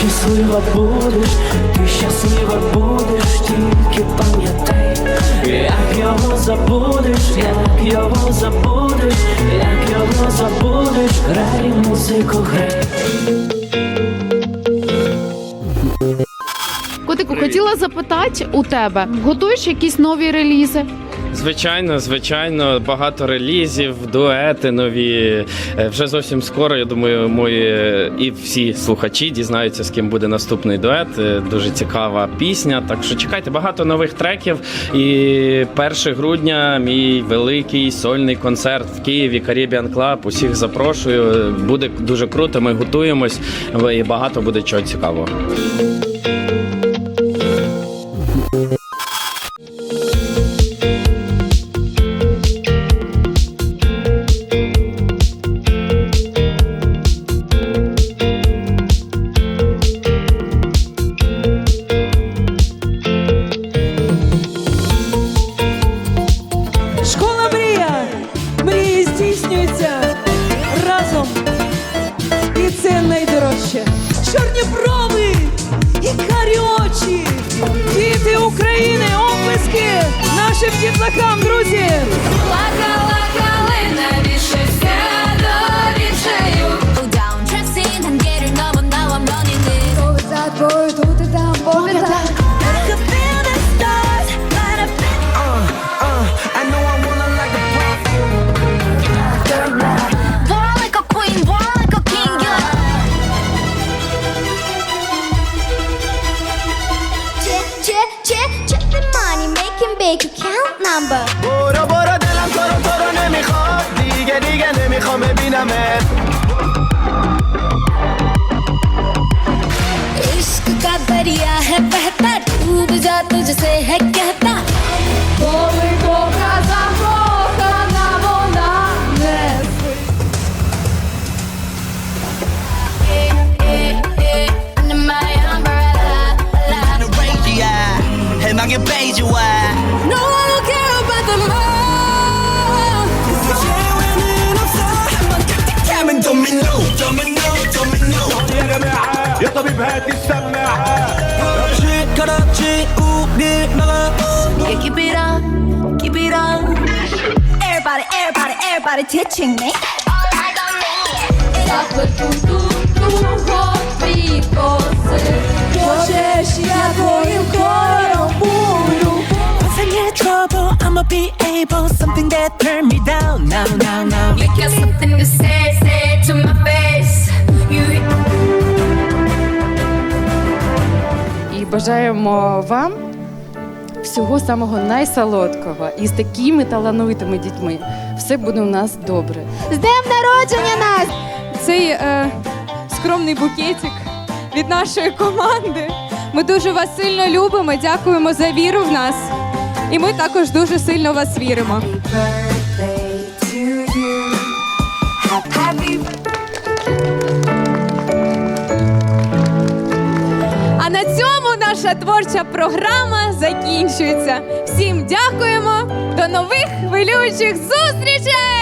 щаслива будеш, ти щаслива будеш, тільки пам'ятай, як його забудеш, як його забудеш, як його забудеш, грай музику, грай. Котику, хотіла запитати у тебе, готуєш якісь нові релізи? Звичайно, звичайно, багато релізів, дуети нові. Е, Вже зовсім скоро. Я думаю, мої і всі слухачі дізнаються, з ким буде наступний дует. Е, Дуже цікава пісня. Так що чекайте багато нових треків. І 1 грудня мій великий сольний концерт в Києві Caribbean Club. Усіх запрошую. Е, Буде дуже круто. Ми готуємось і багато буде чого цікавого. Дітлахам, друзі! Плакала калина, вішився до вічею. it Поведа, бой, тут і там, yeah. Check, check, یک کانت نمبر برو برو دلم تو رو تو رو نمیخواد دیگه دیگه نمیخوام ببینمت इश्क का दरिया है बहता डूब जा तुझसे है कहता Hey, my umbrella, la, la. Yeah, hey, my page you بهات Everybody, everybody, everybody teaching me All I got me Zapă tu, tu, tu, robi pose Poșești trouble, I'ma be able Something that turned me down. Now, now, now. You got something to say? Бажаємо вам всього самого найсолодкого. І з такими талановитими дітьми все буде у нас добре. З днем народження нас! цей е, скромний букетик від нашої команди. Ми дуже вас сильно любимо, дякуємо за віру в нас. І ми також дуже сильно в вас віримо. Наша творча програма закінчується. Всім дякуємо. До нових хвилюючих зустрічей!